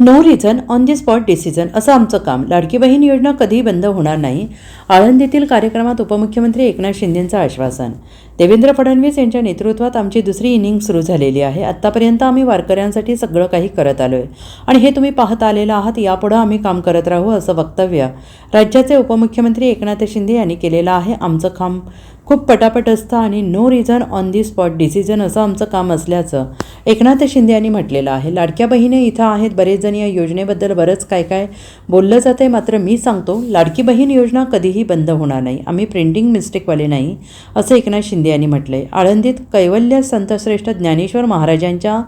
No reason on the spot decision असं आमचं काम. लाडकी बहीण योजना कधीही बंद होणार नाही. आळंदीतील कार्यक्रमात उपमुख्यमंत्री एकनाथ शिंदेंचं आश्वासन. देवेंद्र फडणवीस यांच्या नेतृत्वात आमची दुसरी इनिंग सुरू झालेली आहे. आत्तापर्यंत आम्ही वारकऱ्यांसाठी सगळं काही करत आलो आहे आणि हे तुम्ही पाहत आलेलं आहात यापुढं आम्ही काम करत राहू असं वक्तव्य राज्याचे उपमुख्यमंत्री एकनाथ शिंदे यांनी केलेलं आहे. आमचं काम खूप पटापट असतं आणि no reason on the spot decision असं आमचं काम असल्याचं एकनाथ शिंदे यांनी म्हटलेलं आहे लाडक्या बहिणी इथं आहेत बरेच जण या योजनेबद्दल बरंच काय काय बोललं जातं आहे मात्र मी सांगतो लाडकी बहीण योजना कधीही बंद होणार नाही आम्ही प्रिंटिंग मिस्टेकवाले नाही असं एकनाथ शिंदे यांनी म्हटलं आहे आळंदीत कैवल्य संतश्रेष्ठ ज्ञानेश्वर महाराजांच्या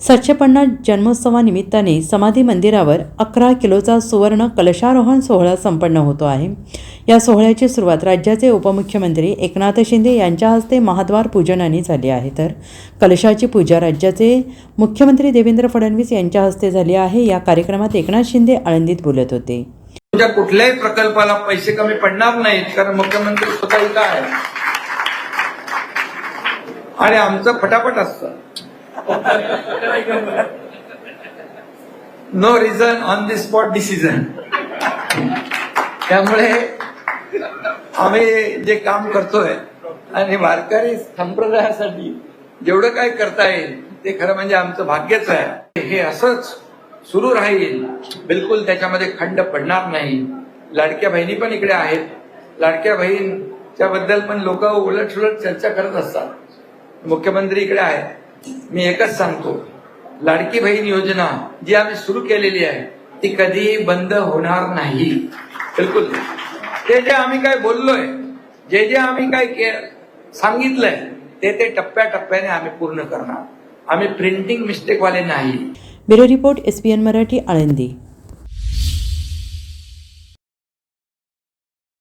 सातशे पन्नास जन्मोत्सवानिमित्ताने समाधी मंदिरावर अकरा किलोचा सुवर्ण कलशारोहण सोहळा संपन्न होतो आहे. या सोहळ्याची सुरुवात राज्याचे उपमुख्यमंत्री एकनाथ शिंदे यांच्या हस्ते महाद्वार पूजनाने झाली आहे. तर कलशाची पूजा राज्याचे मुख्यमंत्री देवेंद्र फडणवीस यांच्या हस्ते झाली आहे. या कार्यक्रमात एकनाथ शिंदे आळंदीत बोलत होते. तुमच्या कुठल्याही प्रकल्पाला पैसे कमी पडणार नाहीत कारण मुख्यमंत्री स्वतः इथं आहे आणि आमचं फटाफट असतं. No reason on the spot decision त्यामुळे आम्ही जे काम करतोय आणि वारकरी संप्रदायासाठी जेवढं काय करता येईल ते खरं म्हणजे आमचं भाग्यच आहे. हे असंच सुरू राहील. बिलकुल त्याच्यामध्ये खंड पडणार नाही. लाडक्या बहिणी पण इकडे आहेत. लाडक्या बहीणच्या बद्दल पण लोक उलट सुलट चर्चा करत असतात. मुख्यमंत्री इकडे आहेत. मी एकच सांगतो. लाडकी बहीण योजना जी आम्ही सुरू केलेली आहे ती कधीही बंद होणार नाही. बिलकुल. ते जे आम्ही काय बोललोय जे जे आम्ही काय के- सांगितलंय ते ते टप्प्याटप्प्याने आम्ही पूर्ण करणार. आम्ही प्रिंटिंग मिस्टेक वाले नाही. Bureau report S P N Marathi Alandi.